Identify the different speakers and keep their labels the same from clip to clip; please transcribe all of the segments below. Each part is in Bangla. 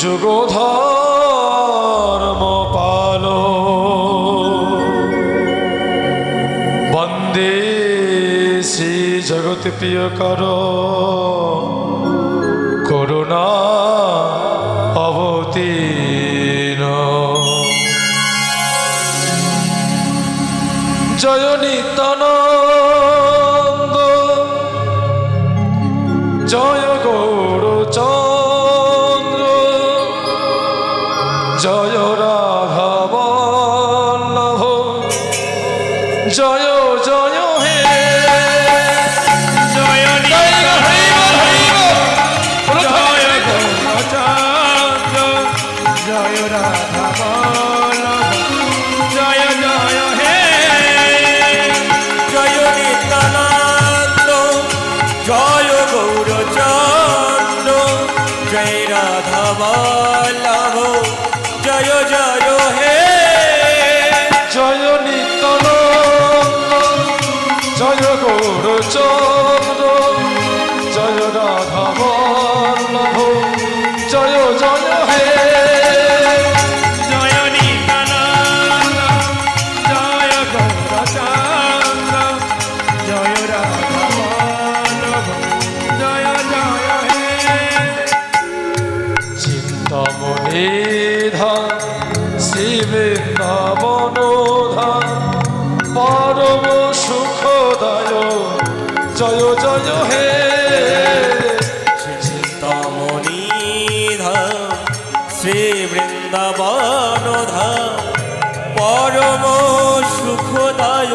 Speaker 1: যুগধর্ম পালো। বন্দে শ্রী জগৎ প্রিয় কর। করুণা অবতীর্ণ। জয় নিত্যানন্দ। জয় জয় জয় হে।
Speaker 2: জয়
Speaker 1: জয়
Speaker 2: রাধা জয় জয় হে। জয় নিত্যানন্দ জয় গৌরচন্দ্র। জয় রাধা
Speaker 1: শিবৃন্দাবন ধান। পরম সুখদায়। জয় জয় হে
Speaker 2: চিন্তামণি ধাম শ্রী বৃন্দাবন ধাম। পরম সুখদায়।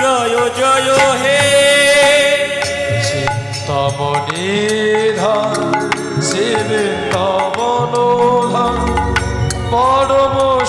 Speaker 2: জয় জয় হে
Speaker 1: চিন্তামণি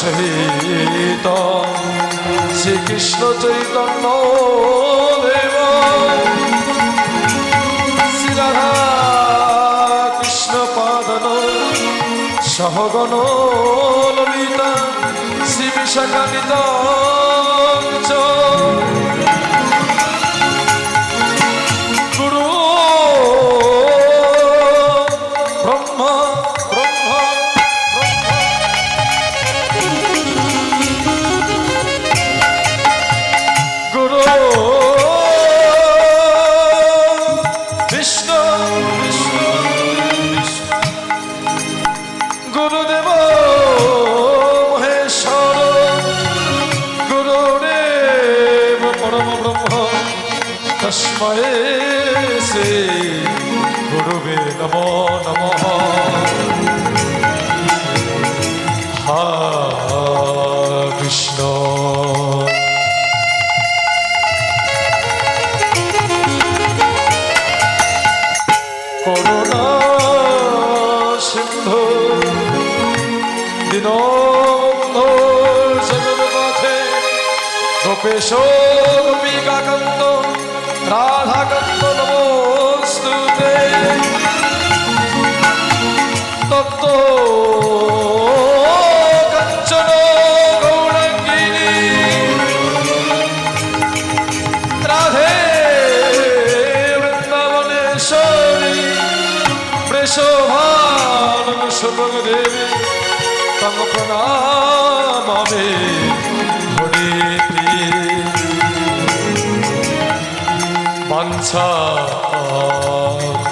Speaker 1: সহিত। শ্রীকৃষ্ণ চৈতন্য দেব। কৃষ্ণ পাদন সহগণ ললিতা শ্রী বিশাখানিত তস্মৈ শ্রী গুরুবে নম নম। হা কৃষ্ণ। করুণা সিন্ধু দীনবন্ধু হরে প্রিয়ে বাঞ্ছা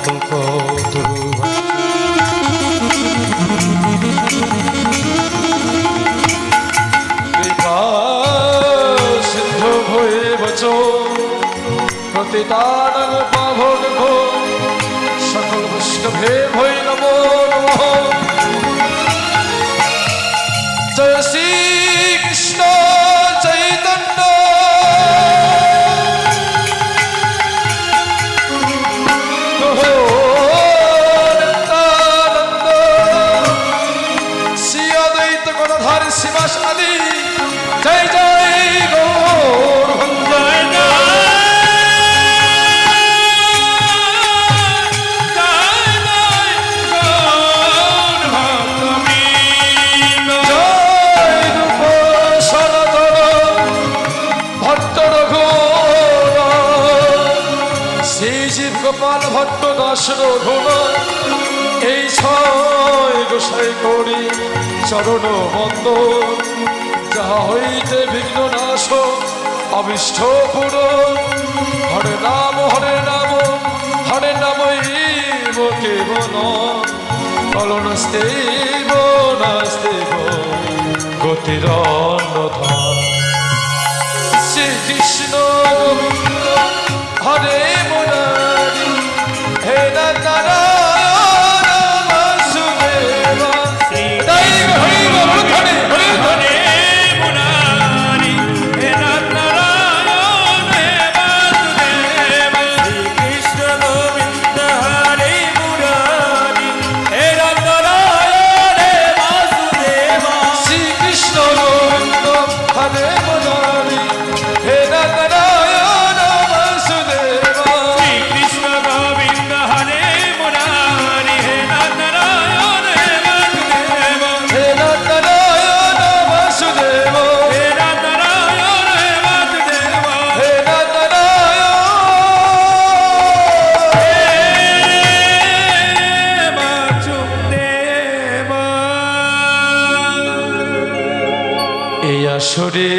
Speaker 1: কল্পতরু কৃপা বচ প্রতিদানং পাবন সকল বৈষ্ণবে ভৈ নমো নমঃ। ভট্ট দাস রঘুন, এই ছয় গোসাই করি চরণ বন্দ যাহা হইতে বিঘ্ন নাশ, অবিষ্ট পূরণ হরে নাম হরে নাম হরে নাম কেবল। কলনস্তেব নাস্তেব গতিরন্যথা শ্রীকৃষ্ণ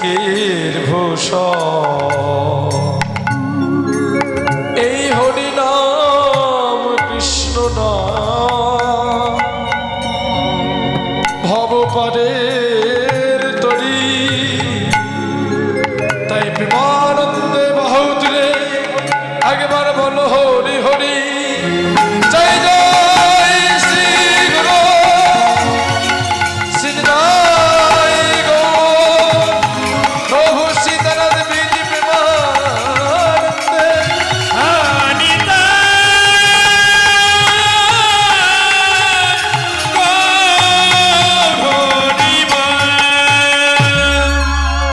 Speaker 1: que